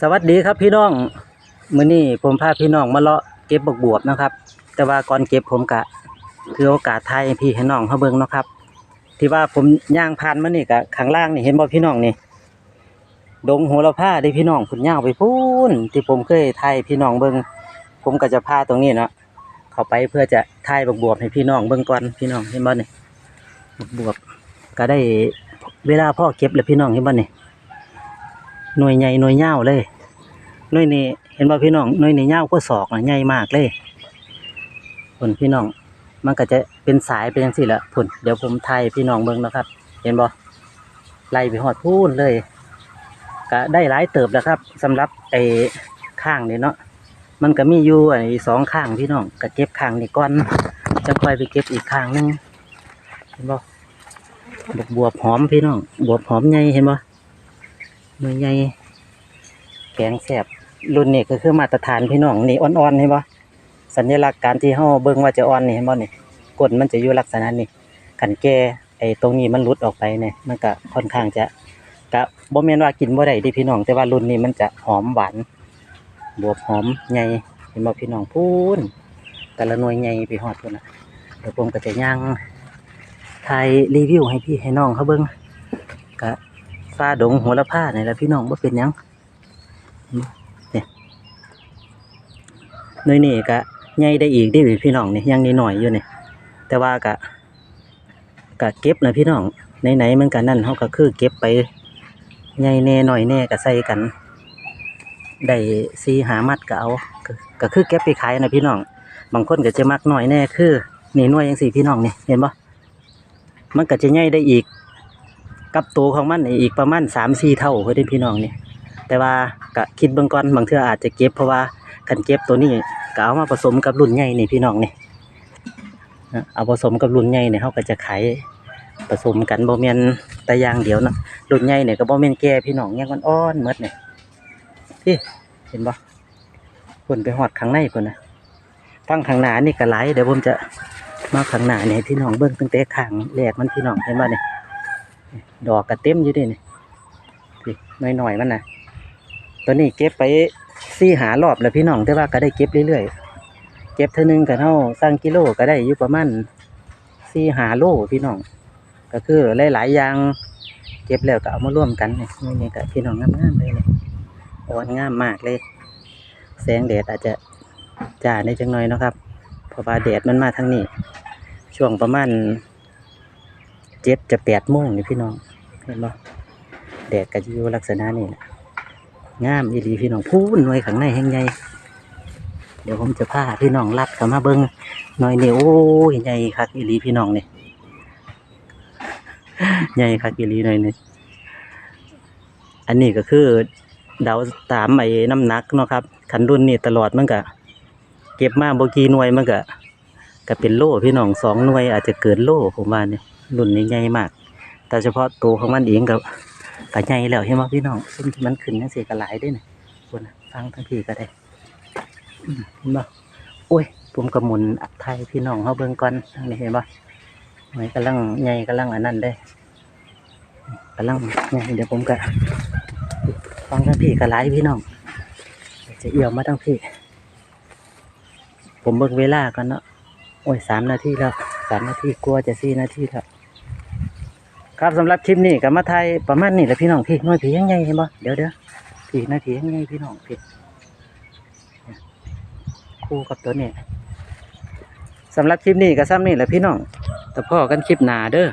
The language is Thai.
สวัสดีครับพี่น้องมื้อนี้ผมพาพี่น้องมาเลาะเก็บบกบวบนะครับ แต่ว่าก่อนเก็บผมกะคือโอกาสไทยพี่ให้น้องเขาเบิ่งเนาะครับ ที่ว่าผมย่างผ่านมานี่กะข้างล่างนี่เห็นบ่พี่น้องนี่ดงโหระพาได้พี่น้องพุ่นยาวไปพูนที่ผมเคยถ่ายพี่น้องเบิ่งผมก็จะพาตรงนี้เนาะเข้าไปเพื่อจะถ่ายบกบวบให้พี่น้องเบิ่งก่อนพี่น้องเห็นบ่นี่บกบวบก็ได้เวลาพ่อเก็บแล้วพี่น้องเห็นบ่นี่ หน่วยใหญ่หน่วยยาวเลยหน่วยนี้เห็นบ่พี่น้องหน่วยนี้ยาวกว่าศอกนะใหญ่มากเลยผลพี่น้อง มันก็จะเป็นสายเป็นจังซี่แหละผลเดี๋ยวผมถ่ายพี่น้องเบิ่งนะครับ เห็นบ่ไล่ไปฮอดพูนเลยก็ได้หลายเติบแล้วครับสำหรับไอ้ข้างนี่เนาะมันก็มีอยู่ไอ้สองข้างพี่น้องก็เก็บข้างนี่ก่อนจะค่อยไปเก็บอีกข้างนึงเห็นบ่บวบบวบหอมพี่น้องบวบหอมใหญ่เห็นบ่ หน่วยใหญ่แกงแสบรุ่นนี้ก็คือมาตรฐานพี่น้องนี่อ่อนๆเห็นบ่สัญลักษณ์การที่เฮาเบิ่งว่าจะอ่อนนี่เห็นบ่นี่ก้นมันจะอยู่ลักษณะนี้ขันแก่ไอ้ตรงนี้มันหลุดออกไปเนี่ยมันก็ค่อนข้างจะก็บ่แม่นว่ากินบ่ได้ดิพี่น้อง แต่ว่ารุ่นนี้มันจะหอมหวานบวบหอมใหญ่เห็นบ่พี่น้องพูนแต่ละหน่วยใหญ่ไปฮอดพุ่นน่ะเดี๋ยวผมก็จะย่างถ่ายรีวิวให้พี่ให้น้องเขาเบิ่งก็าดงหัวละผ้านี่แหละพี่น้องว่าเป็นยังเนี่ยนี่ก็ใหญ่ได้อีกเดิพี่น้องนี่ยังนิดหน่อยอยู่นี่แต่ว่าก็ก็เก็บนะพี่น้องไหนๆมันก็นั่นเขาก็คือเก็บไปใหญ่แน่หน่อยแน่ก็ใส่กันได้ซีหามัดก็เอาก็คือเก็บไปขายนะพี่น้อง บางคนก็จะมักหน่อยแน่คือนี่น่วยยังสี่พี่น้องนี่เห็นปะมันก็จะใหญ่ได้อีก กับตัวของมันอีกประมาณสามสี่เท่าเพื่อนพี่น้องนี่แต่ว่าก็คิดเบื้องก่อนบางเทื่ออาจจะเก็บเพราะว่าคันเก็บตัวนี้ก็เอามาผสมกับรุ่นใหญ่นี่พี่น้องนี่เอาผสมกับรุ่นใหญ่เนี่ยเขาก็จะขายผสมกันบ่แม่นต่อย่างเดียวนะรุ่นใหญ่เนี่ยก็บ่แม่นแก่พี่น้องยังอ่อนๆหมดเนี่ยพี่เห็นบ่เพิ่นไปหอดข้างในเพิ่นนะฟังข้างหน้านี่ก็หลเดี๋ยวผมจะมาข้างหน้านี่ยพี่น้องเบิ่งตั้งแต่ข้างแรกมันพี่น้องเห็นบ่เนี่ย ดอกกระเต็มอยู่ดินี่นี่หน่อยๆมันนะตัวนี้เก็บไปสี่หารอบแล้วพี่น้องแต่ว่าก็ได้เก็บเรื่อยๆ เก็บเท่านึงก็เท่าสร้างกิโลก็ได้อยู่ประมาณสี่หาโลพี่น้อง ก็คือหลายๆอย่างเก็บแล้วก็เอามาร่วมกันนี่นี่นี่ก็พี่น้องงามๆเลยนี่อ่อนงามมากเลย แสงแดดอาจจะจ้าในจังหน่อยนะครับเพราะว่าแดดมันมาทางนี้ ช่วงประมาณ เจ็ดจะแปดโมงนี่พี่น้องเห็นบ่แดดก็จะอยู่ลักษณะนี้แหละงามอีหลีพี่น้องพูนหน่วยข้างในแห่งใหญ่เดี๋ยวผมจะพาพี่น้องลัดเข้ามาเบิ้งหน่อยนี่โอ้ยใหญ่คักอีหลีพี่น้องนี่ใหญ่คักอีหลีหน่อยนี่อันนี้ก็คือเดาตามไอ้น้ำหนักเนาะครับขันรุ่นนี่ตลอดมันก็เก็บมาบกี่หน่วยมันก็ก็เป็นโล่พี่น้องสองหน่วยอาจจะเกินโล่ผมว่าเนี่ย รุ่นนี้ใหญ่มาก แต่เฉพาะตัวของมันเองกับก็ใหญ่แล้วเห็นไหมพี่น้องซึ่งมันขึ้นนั่นสิก็หลายเด้วยคนฟังทั้งพี่ก็ได้มเห็นบ่โอ้ยผมกระมุนอัดไทยพี่น้องเขาเบิ่งก่อนทางนี้เห็นบ่หน่วยกำลังใหญ่กำลังอันนั้นได้กำลังใหญ่เดี๋ยวผมก็ฟังทั้งพี่ก็หลายพี่น้องจะเอี่ยวมาทั้งพี่ ผมเบิ่งเวลาก่อนเนาะโอ้ยสามนาทีแล้วสามนาทีกลัวจะสี่นาทีแล้ว ครับสำหรับคลิปนี้กับมาไทยประมาณนี้แหละพี่น้องพี่น้อยผียังไงเห็นบ่เดี๋ยวเดี๋ยวผีน้อยผียังไงพี่น้องพี่คู่กับตัวนี้สำหรับคลิปนี้กับซ้ำนี่แหละพี่น้องแต่พ่อกันคลิปหนาเด้อ